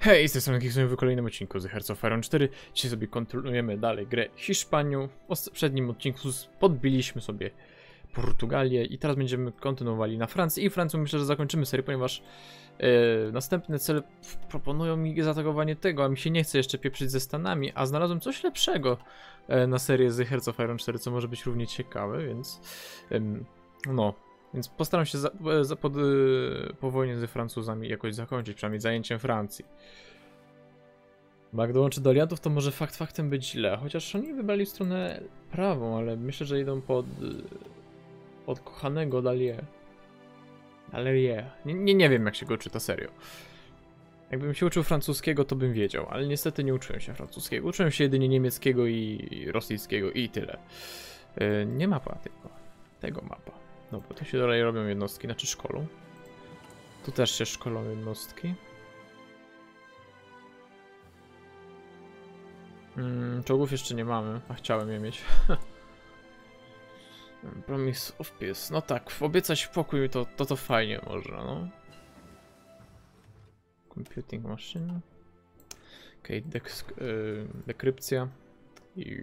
Hej, z tej strony Kiksuję w kolejnym odcinku z Hearts of Iron 4. Dzisiaj sobie kontynuujemy dalej grę Hiszpanią. W poprzednim odcinku podbiliśmy sobie Portugalię i teraz będziemy kontynuowali na Francji. I Francją myślę, że zakończymy serię, ponieważ e, następne cele proponują mi zaatakowanie tego, a mi się nie chce jeszcze pieprzyć ze Stanami, a znalazłem coś lepszego e, na serię z Hearts of Iron 4, co może być równie ciekawe, więc em, no, więc postaram się za, za, pod, y, po wojnie ze Francuzami jakoś zakończyć, przynajmniej zajęciem Francji. Bo jak dołączy do aliatów, to może fakt faktem być źle. Chociaż oni wybrali stronę prawą, ale myślę, że idą pod, y, od kochanego Dalie. Dalie. Nie, nie, nie wiem, jak się go czyta serio. Jakbym się uczył francuskiego, to bym wiedział, ale niestety nie uczyłem się francuskiego. Uczyłem się jedynie niemieckiego i rosyjskiego i tyle. Yy, nie mapa tylko. Tego mapa. Dobra, tu się dalej robią jednostki, znaczy szkolą. Tu też się szkolą jednostki. Mm, czołgów jeszcze nie mamy, a chciałem je mieć. Promise of Peace. No tak, obiecać pokój to to, to fajnie można, no. Computing machine. Okej, okay, dekrypcja. I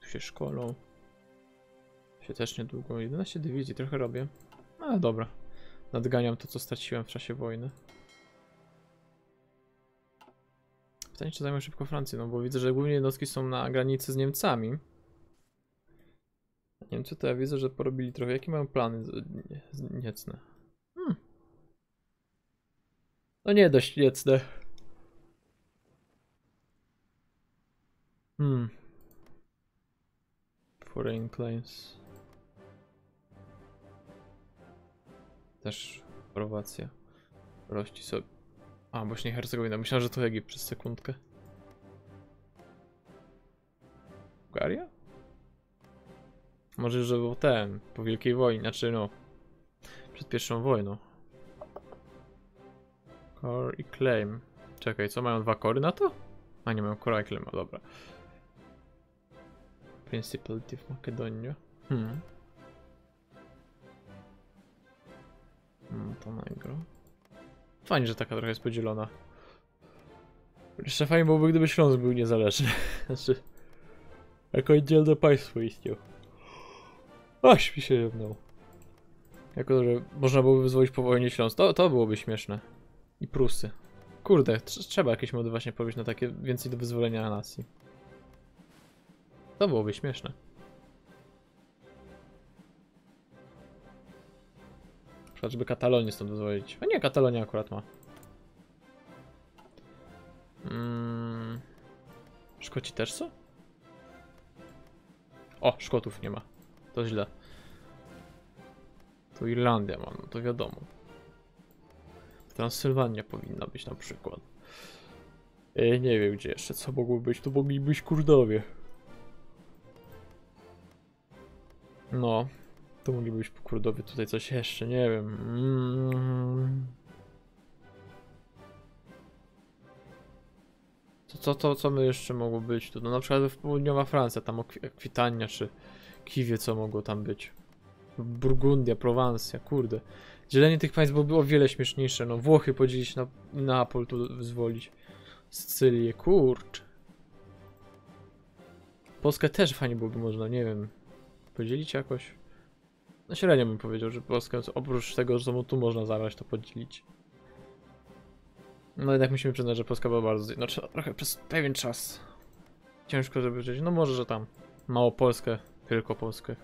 tu się szkolą się też niedługo. 11 dywizji, trochę robię. Ale dobra. Nadganiam to, co straciłem w czasie wojny. Pytanie, czy zajmę szybko Francję, no bo widzę, że głównie jednostki są na granicy z Niemcami. Niemcy to ja widzę, że porobili trochę. Jakie mają plany niecne? Hmm. No nie dość niecne. Hmm. Foreign claims. Też Chorwacja. Rości sobie. A, właśnie Hercegowina. Myślałem, że to Egipt przez sekundkę. Bułgaria? Może, że był ten, po Wielkiej Wojnie, znaczy no, przed pierwszą wojną. Core i claim. Czekaj, co mają dwa kory na to? A nie mają core i claim, o dobra. Principality w Makedonia. Hmm. Montenegro. Fajnie, że taka trochę jest podzielona. Jeszcze fajnie byłoby, gdyby Śląsk był niezależny. znaczy, jako oddzielne państwo istniał. Aż mi się jednął. Jako, że można byłoby wyzwolić po wojnie Śląsk. To, to byłoby śmieszne. I Prusy. Kurde, trzeba jakieś mody właśnie powiedzieć na takie więcej do wyzwolenia nacji. To byłoby śmieszne. Żeby Katalonię stąd wyzwolić. A nie, Katalonia akurat ma. Mm. Szkoci też co? O, Szkotów nie ma. To źle. Tu Irlandia mam, no to wiadomo. Transylwania powinna być na przykład. E, nie wiem gdzie jeszcze, co mogło być. Tu mogli być Kurdowie. No, to mogliby być kurdowie tutaj coś jeszcze, nie wiem. Mm. Co, co, co, co my jeszcze mogło być tu? No na przykład w południowa Francja, tam Akwitania czy Kiwie, co mogło tam być. Burgundia, Prowansja, kurde. Dzielenie tych państw byłoby o wiele śmieszniejsze. No Włochy podzielić na Neapol tu wyzwolić. Sycylię, kurcz. Polskę też fajnie byłoby można, nie wiem. Podzielić jakoś. No średnio bym powiedział, że Polskę oprócz tego, że tu można zabrać, to podzielić. No jednak musimy przyznać, że Polska była bardzo zjednoczona trochę przez pewien czas. Ciężko, żeby żyć. No może, że tam Małopolskę, Wielkopolskę.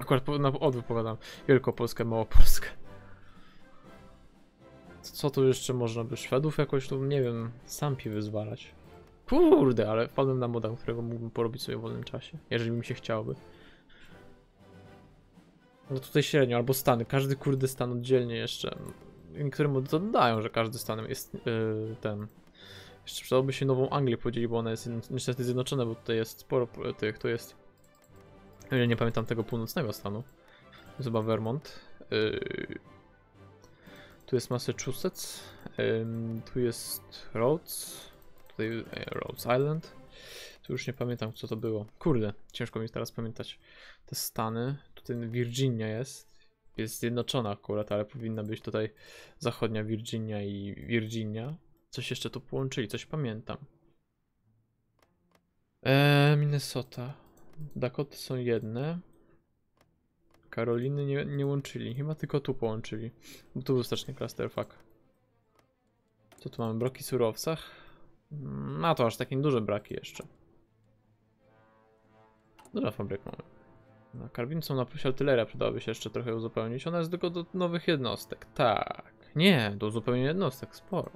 Akurat na odwrót pogadam. Wielkopolskę, Małopolskę. Co tu jeszcze można by? Szwedów jakoś tu, nie wiem, Sampi wyzwalać. Kurde, ale wpadłem na moda, którego mógłbym porobić sobie w wolnym czasie, jeżeli mi się chciałoby. No tutaj średnio, albo Stany. Każdy kurde stan oddzielnie jeszcze. To dodają, że każdy stan jest yy, ten. Jeszcze przydałoby się Nową Anglię podzielić, bo ona jest niestety zjednoczona, bo tutaj jest sporo tych, to jest... Ja nie pamiętam tego północnego stanu. To jest chyba Vermont. Yy, tu jest Massachusetts. Yy, tu jest Rhodes. Tutaj e, Rhodes Island. Tu już nie pamiętam co to było. Kurde, ciężko mi teraz pamiętać te stany. Tutaj Virginia jest. jest zjednoczona akurat, ale powinna być tutaj zachodnia Virginia i Virginia. Coś jeszcze tu połączyli, coś pamiętam. Eee, Minnesota. Dakoty są jedne. Karoliny nie, nie łączyli, chyba tylko tu połączyli. Bo tu był strasznie clusterfuck. Co tu mamy? Braki surowcach? No to aż takie duże braki jeszcze. Duża fabryk mamy. Na karbince na plusie artyleria przydałoby się jeszcze trochę uzupełnić. Ona jest tylko do nowych jednostek. Tak. Nie, do uzupełnienia jednostek sporo.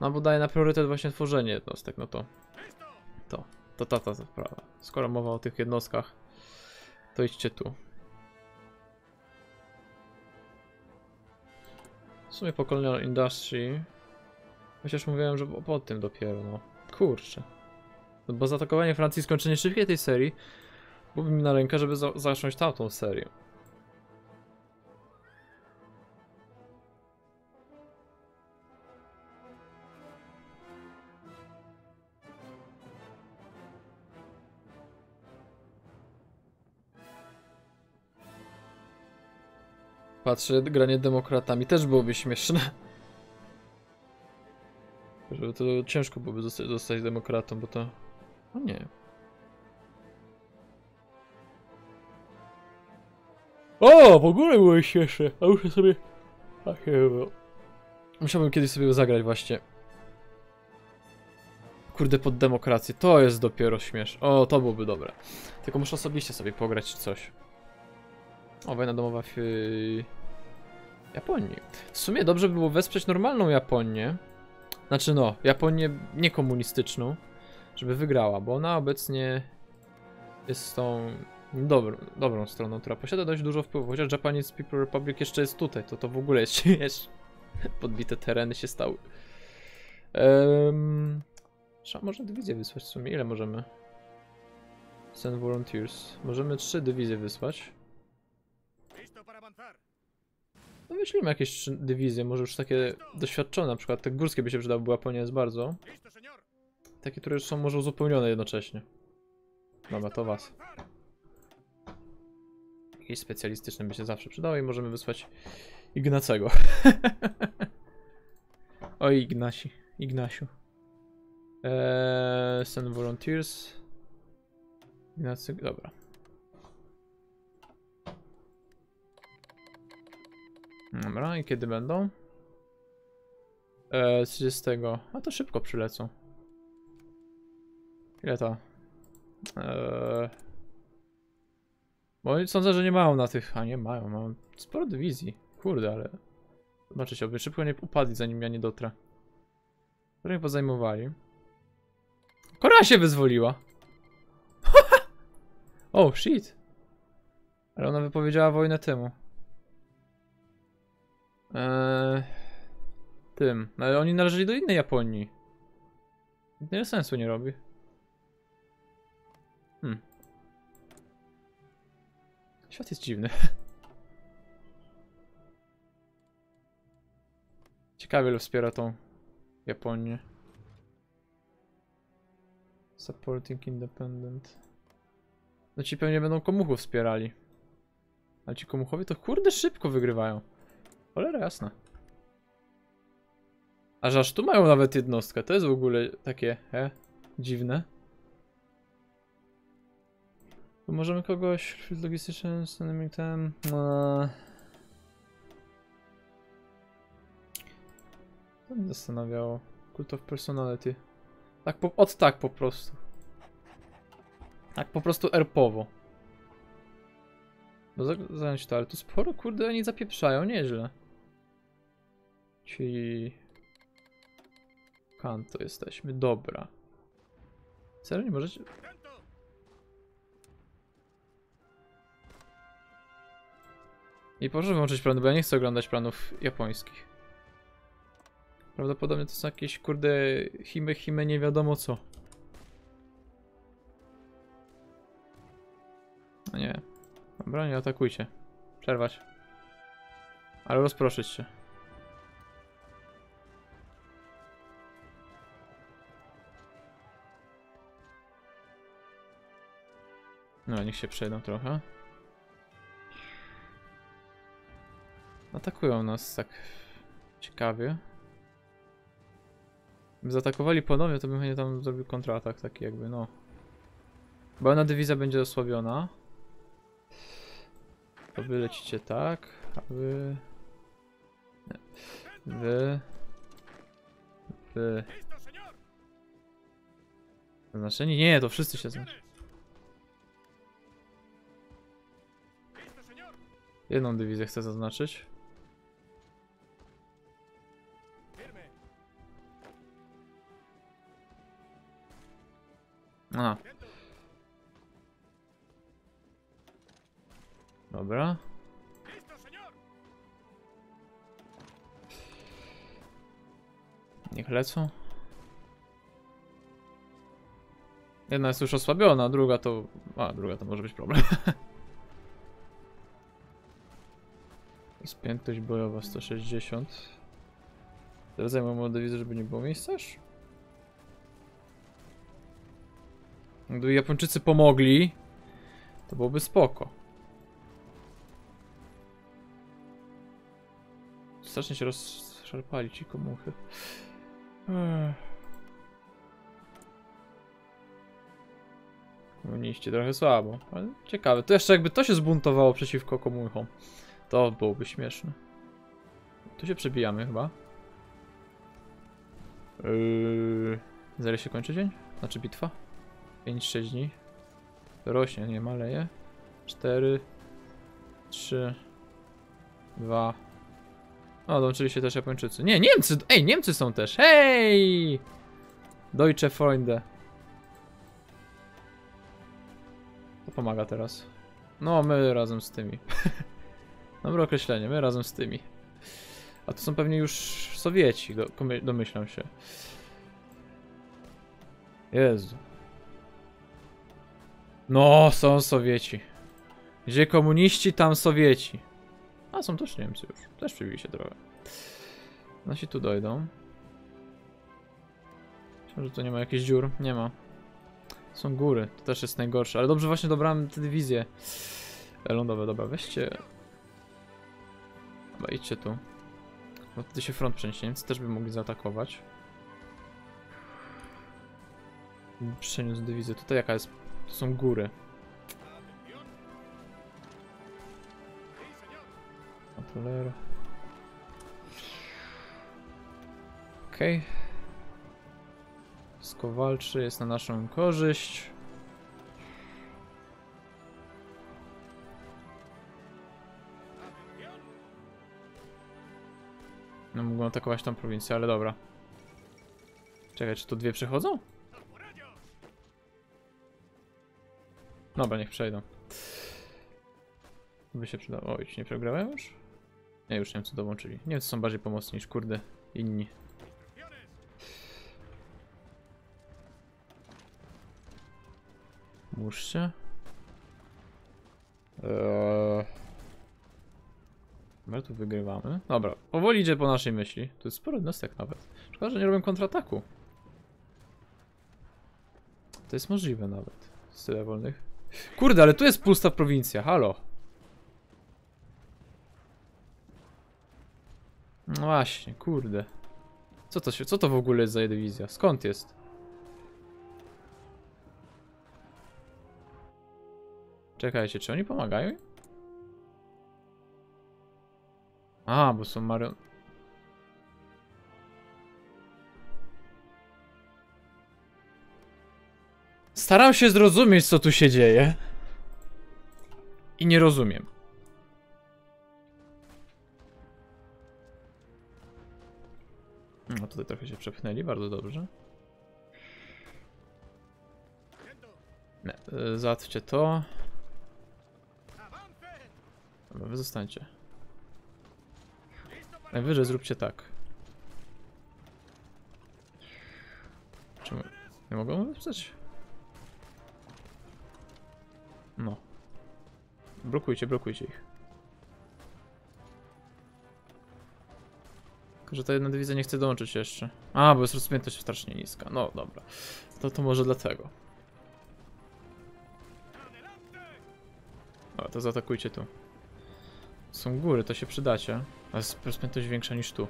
No bo daje na priorytet właśnie tworzenie jednostek, no to to, to ta, ta sprawa. Skoro mowa o tych jednostkach, to idźcie tu. W sumie po Colonial Industry, chociaż mówiłem, że po, po tym dopiero, no. Kurczę. No Bo zaatakowanie Francji skończenie szybkiej tej serii byłoby mi na rękę, żeby za zacząć tamtą serię. Patrzę, granie demokratami też byłoby śmieszne. Żeby to ciężko byłoby zostać, zostać demokratą, bo to... No nie. O, w ogóle były śmieszne. A muszę sobie... Ach, nie wiem. Musiałbym kiedyś sobie zagrać właśnie. Kurde, pod demokrację. To jest dopiero śmieszne. O, to byłoby dobre. Tylko muszę osobiście sobie pograć coś. O, wojna domowa w yy, Japonii. W sumie dobrze by było wesprzeć normalną Japonię. Znaczy no, Japonię niekomunistyczną, żeby wygrała, bo ona obecnie jest tą dobrą, dobrą stroną, która posiada dość dużo wpływu. Chociaż Japanese People Republic jeszcze jest tutaj, to to w ogóle jest śmieszne. Podbite tereny się stały. Um, trzeba może dywizję wysłać w sumie. Ile możemy? Send Volunteers. Możemy trzy dywizje wysłać. No wyślijmy jakieś trzy dywizje, może już takie doświadczone, na przykład te górskie by się przydały, bo Japonia jest bardzo. Takie, które już są może uzupełnione jednocześnie. Dobra, to was. Jakieś specjalistyczne by się zawsze przydały i możemy wysłać Ignacego. Oj, Ignasi. Ignasiu. Eee, send volunteers. Ignacy, dobra. Dobra, i kiedy będą? Eee, 30. A to szybko przylecą. Ile to? Eee... Bo sądzę, że nie mają na tych. A nie mają, mają sporo dywizji. Kurde, ale. Zobaczycie, oby szybko nie upadli, zanim ja nie dotrę. Które pozajmowali. Korea się wyzwoliła. oh shit. Ale ona wypowiedziała wojnę temu. Eee, tym. Ale oni należeli do innej Japonii. Nie sensu nie robi. Hmm. Świat jest dziwny. Ciekawie, ile wspiera tą Japonię. Supporting Independent. No ci pewnie będą komuchów wspierali. Ale ci komuchowie to kurde szybko wygrywają. Cholera jasna. Aż aż tu mają nawet jednostkę. To jest w ogóle takie, e, dziwne. Możemy kogoś, field logistyczny, dynamic ten, eee... To mnie zastanawiało. Cult of personality. Tak po, od tak po prostu. Tak po prostu erpowo. No za- zająć to, ale tu sporo kurde oni zapieprzają, nieźle. Ci... Kanto jesteśmy, dobra. Serio, nie możecie... I proszę wyłączyć plany, bo ja nie chcę oglądać planów japońskich. Prawdopodobnie to są jakieś kurde hime hime nie wiadomo co. No nie. Dobra, nie atakujcie. Przerwać. Ale rozproszyć się. No, niech się przejdą trochę. Atakują nas tak ciekawie. Gdyby zaatakowali ponownie, to bym chętnie tam zrobił kontratak taki jakby, no. Bo jedna dywizja będzie osłabiona. To wy lecicie tak, a wy... Nie. Wy... Wy... Zaznaczeni? Nie, to wszyscy się señor. Jedną dywizję chcę zaznaczyć. A, Viento. dobra. Niech lecą. Jedna jest już osłabiona, druga to... A, druga to może być problem. Spiętość bojowa 160. Teraz zajmę modę widzę, żeby nie było miejsca? Gdyby Japończycy pomogli, to byłoby spoko. Strasznie się rozszarpali ci komuchy. Ech. Trochę słabo, ale ciekawe. To jeszcze jakby to się zbuntowało przeciwko komuchom, to byłoby śmieszne. Tu się przebijamy chyba. Yy... Zaraz się kończy dzień? Znaczy bitwa? 5-6 dni. Rośnie, nie maleje. 4 3 2 O, dołączyli się też Japończycy. Nie, Niemcy! Ej, Niemcy są też! Hej! Deutsche Freunde. To pomaga teraz. No, my razem z tymi. Dobre określenie, my razem z tymi. A to są pewnie już Sowieci, domyślam się. Jezu. No, są Sowieci. Gdzie komuniści, tam Sowieci. A, są też Niemcy już. Też przybili się trochę. Nasi tu dojdą. Myślę, że tu nie ma jakichś dziur. Nie ma. Są góry. To też jest najgorsze. Ale dobrze właśnie dobrałem te dywizje lądowe. Dobra, weźcie... Chyba idźcie tu. Bo wtedy się front przeniesie. Niemcy też by mogli zaatakować. Przeniósł dywizję. Tutaj jaka jest... To są góry. Kontroler. Okej. Wszystko walczy, jest na naszą korzyść. No mogą atakować tą prowincję, ale dobra. Czekaj, czy tu dwie przechodzą? Dobra, niech przejdą. By się przydało. Oj, nie przegrałem już? Nie, już Niemcy dołączyli. Niemcy są bardziej pomocni niż kurde inni. Muszcie. Eee... My tu wygrywamy. Dobra, powoli idzie po naszej myśli. Tu jest sporo jednostek nawet. Szkoda, że nie robią kontrataku. To jest możliwe nawet. Z tyle wolnych. Kurde, ale tu jest pusta prowincja, halo. No właśnie, kurde. Co to się, co to w ogóle jest za dywizja? Skąd jest? Czekajcie, czy oni pomagają? A, bo są marion... Staram się zrozumieć, co tu się dzieje. I nie rozumiem. No tutaj trochę się przepchnęli, bardzo dobrze. Nie, y, załatwcie to. Dobra, wy zostańcie. Najwyżej zróbcie tak. Czemu? Nie mogą wyprzeć? Blokujcie, blokujcie ich. Tylko, że ta jedna dywizja nie chce dołączyć jeszcze. A, bo jest rozpiętość strasznie niska. No, dobra. To to może dlatego. Dobra, to zaatakujcie tu. Są góry, to się przydacie. Ale jest prędkość większa niż tu.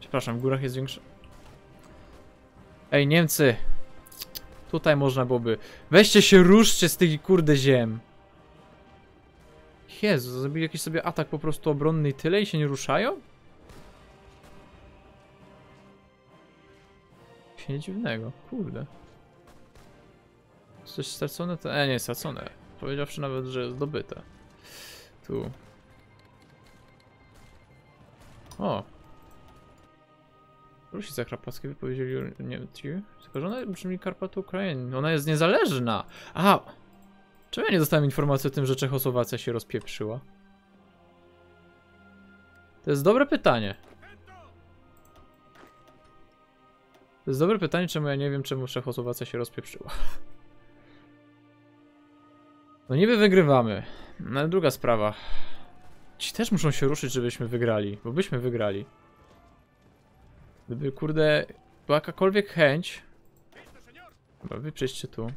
Przepraszam, w górach jest większa. Ej, Niemcy! Tutaj można byłoby. Weźcie się, ruszcie z tych kurde ziem. Jezu, zrobili jakiś sobie atak po prostu obronny i tyle i się nie ruszają? Się nie dziwnego, kurde. Coś stracone? To... E, nie, stracone. Powiedziawszy nawet, że zdobyte. Tu. O! Rusica Karpackie wypowiedzieli Niemcy. Tylko, że ona brzmi Karpatu Ukrainy. Ona jest niezależna. A! Czemu ja nie dostałem informacji o tym, że Czechosłowacja się rozpieprzyła? To jest dobre pytanie. To jest dobre pytanie, czemu ja nie wiem, czemu Czechosłowacja się rozpieprzyła. No niby wygrywamy. No druga sprawa. Ci też muszą się ruszyć, żebyśmy wygrali. Bo byśmy wygrali. Gdyby, kurde, była jakakolwiek chęć... Dobra, wy tu.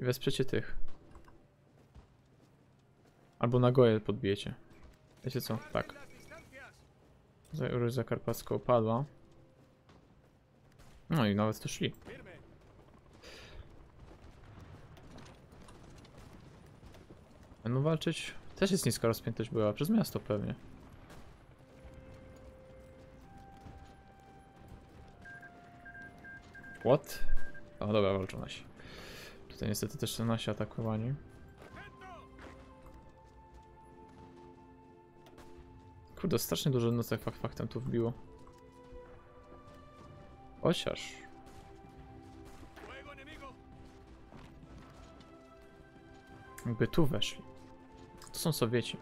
I wesprzecie tych. Albo na goje podbijecie. Wiecie co? Tak. Ruś Zakarpacka opadła. No i nawet tu szli. Będą walczyć. Też jest niska rozpiętość była, przez miasto pewnie. What? O dobra, walczą nasi. Tutaj niestety też są nasi atakowani. Kurde, strasznie dużo nocek fakt faktem tu wbiło. Enemigo. Jakby tu weszli. To są Sowieci.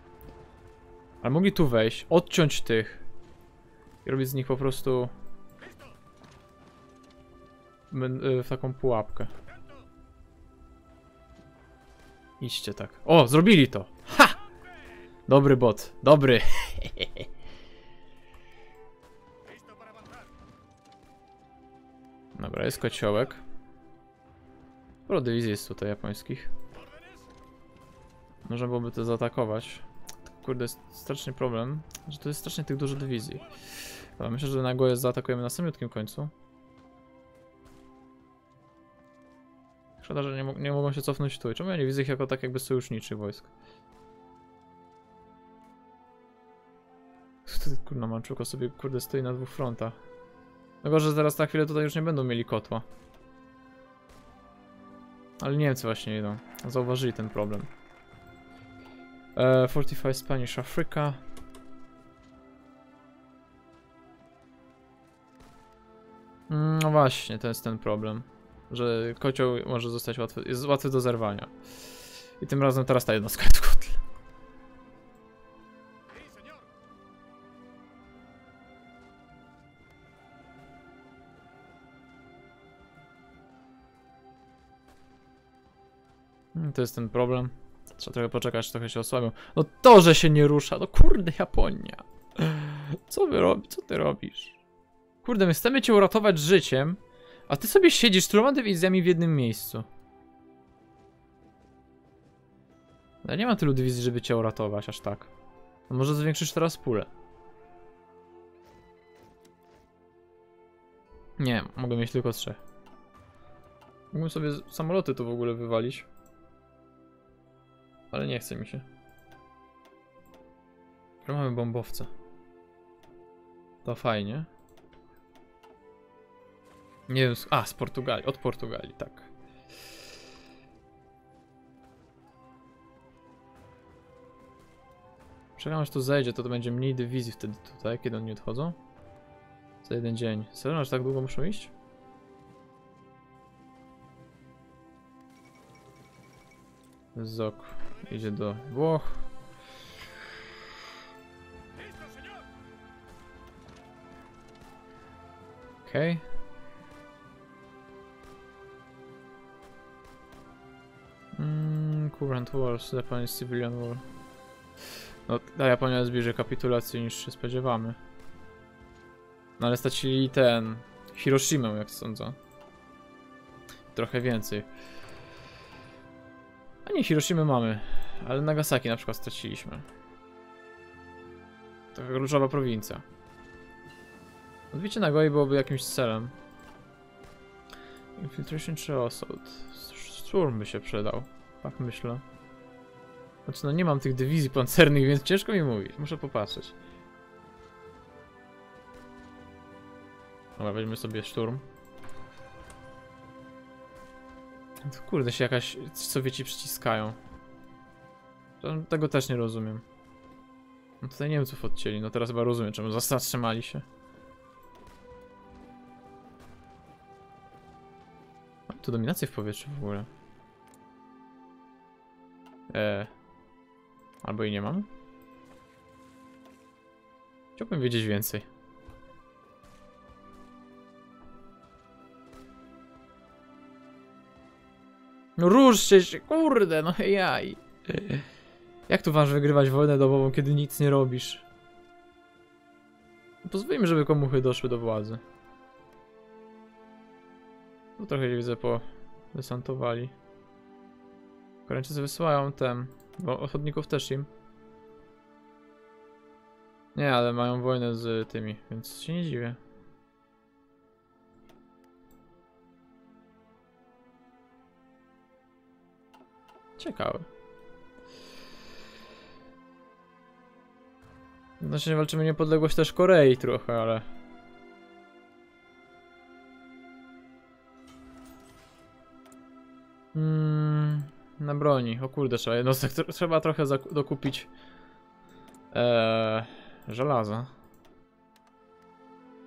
Ale mogli tu wejść, odciąć tych i robić z nich po prostu men- y, w taką pułapkę. Idźcie tak. O, zrobili to! Ha! Dobry bot, dobry. Jest kociołek. Sporo dywizji jest tutaj japońskich. Można byłoby to zaatakować. Kurde, jest straszny problem, że to jest strasznie tych dużo dywizji. Dobra, myślę, że Nagoya zaatakujemy na samiutkim końcu. Szkoda, że nie, mo nie mogą się cofnąć tu. Czemu ja nie widzę ich jako tak jakby sojuszniczych wojsk? Wtedy kurna Manczuko sobie kurde stoi na dwóch frontach. Gorzej, że zaraz na chwilę tutaj już nie będą mieli kotła. Ale Niemcy właśnie idą. Zauważyli ten problem. E, Fortify Spanish Africa. Mm, No właśnie, to jest ten problem. Że kocioł może zostać łatwy, jest łatwy do zerwania. I tym razem teraz ta jednostka jest kotle. To jest ten problem. Trzeba trochę poczekać, trochę się osłabią. No to, że się nie rusza, no kurde Japonia. Co wy? Co ty robisz? Kurde, my chcemy cię uratować życiem, a ty sobie siedzisz tyloma dywizjami w jednym miejscu. Ja nie mam tylu dywizji, żeby cię uratować aż tak. No może zwiększysz teraz pulę. Nie, mogę mieć tylko trzech. Mógłbym sobie samoloty tu w ogóle wywalić. Ale nie chce mi się. Że mamy bombowce. To fajnie. Nie wiem, a z Portugalii, od Portugalii, tak. Czekam aż to zejdzie, to to będzie mniej dywizji wtedy tutaj, kiedy oni odchodzą. Za jeden dzień. Serio, aż tak długo muszą iść? Zok idzie do Włoch. Okej. Mm, current Wars, Japanese Civilian War. No, ta Japonia jest bliżej kapitulacji niż się spodziewamy. No ale stracili ten... Hiroshimę, jak sądzę. Trochę więcej. A nie, Hiroshimy mamy. Ale Nagasaki na przykład straciliśmy. To kluczowa prowincja. Odbicie Nagoi byłoby jakimś celem. Infiltration czy assault? Szturm by się przydał. Tak myślę. Znaczy no nie mam tych dywizji pancernych, więc ciężko mi mówić. Muszę popatrzeć. Dobra, weźmy sobie szturm. Kurde, się jakaś Sowieci przyciskają. Tego też nie rozumiem. No tutaj Niemców odcięli, no teraz chyba rozumiem, czemu zatrzymali się. Mam tu dominację w powietrzu w ogóle. Eee. Albo i nie mam. Chciałbym wiedzieć więcej. No ruszcie się, kurde, no jaj. Jak tu masz wygrywać wojnę domową, kiedy nic nie robisz? Pozwólmy, żeby komuchy doszły do władzy. No trochę się widzę po desantowali. Koreańczycy wysyłają tem, bo ochotników też im. Nie, ale mają wojnę z tymi, więc się nie dziwię. Ciekawe. Znaczy walczymy niepodległość też Korei trochę, ale... Mm, na broni. O kurde, trzeba jednostek. tr- Trzeba trochę dokupić eee, żelaza.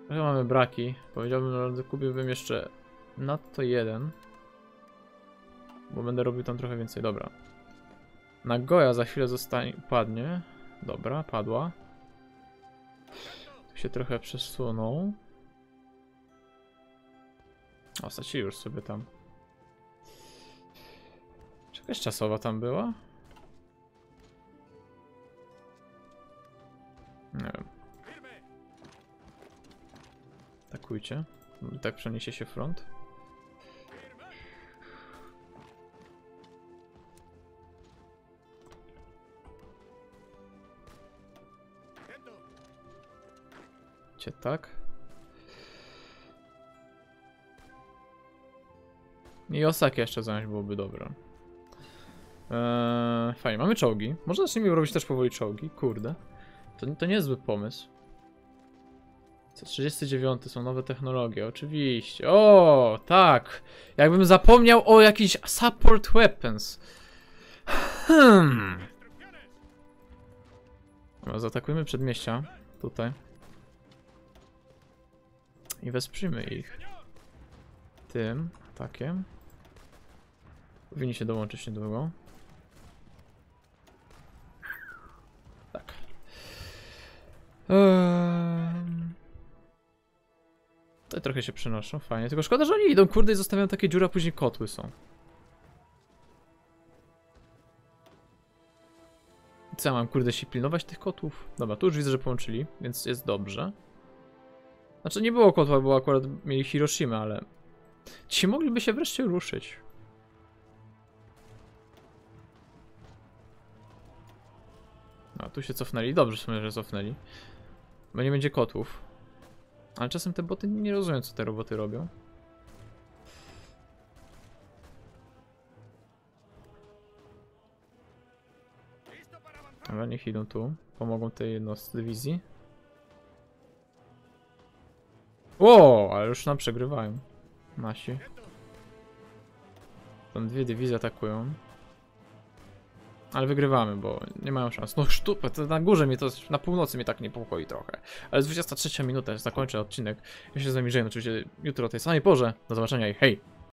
Trochę mamy braki. Powiedziałbym, że kupiłbym jeszcze nadto jeden. Bo będę robił tam trochę więcej. Dobra. Nagoya za chwilę zostanie, padnie. Dobra, padła. Tu się trochę przesunął. O, straci już sobie tam. Czy jakaś czasowa tam była? Nie wiem. Atakujcie. Tak przeniesie się front. Tak. I Osaka jeszcze zająć byłoby dobre. Eee, fajnie, mamy czołgi. Może zacznijmy robić też powoli czołgi. Kurde. To, to niezły pomysł. Co 39 są nowe technologie, oczywiście. O, tak. Jakbym zapomniał o jakichś support weapons. Hmm. Dobra, zaatakujmy przedmieścia. Tutaj. I wesprzyjmy ich tym atakiem. Powinni się dołączyć niedługo. Tak. Ehm. Tutaj trochę się przenoszą, fajnie. Tylko szkoda, że oni idą, kurde, i zostawiają takie dziury, a później kotły są. Co ja mam, kurde, się pilnować tych kotłów? Dobra, tu już widzę, że połączyli, więc jest dobrze. Znaczy nie było kotła, bo akurat mieli Hiroshima, ale... Ci mogliby się wreszcie ruszyć. A tu się cofnęli. Dobrze w że cofnęli. Bo nie będzie kotłów. Ale czasem te boty nie rozumiem, co te roboty robią. Dobra, niech idą tu. Pomogą tej jednostce dywizji. O, ale już nam przegrywają. Nasi. Tam dwie dywizje atakują. Ale wygrywamy, bo nie mają szans. No sztuka, to na górze mnie to, na północy mnie tak niepokoi trochę. Ale jest 23 minuta, zakończę odcinek. Ja się z wami żegnam oczywiście jutro o tej samej porze. Do zobaczenia i hej!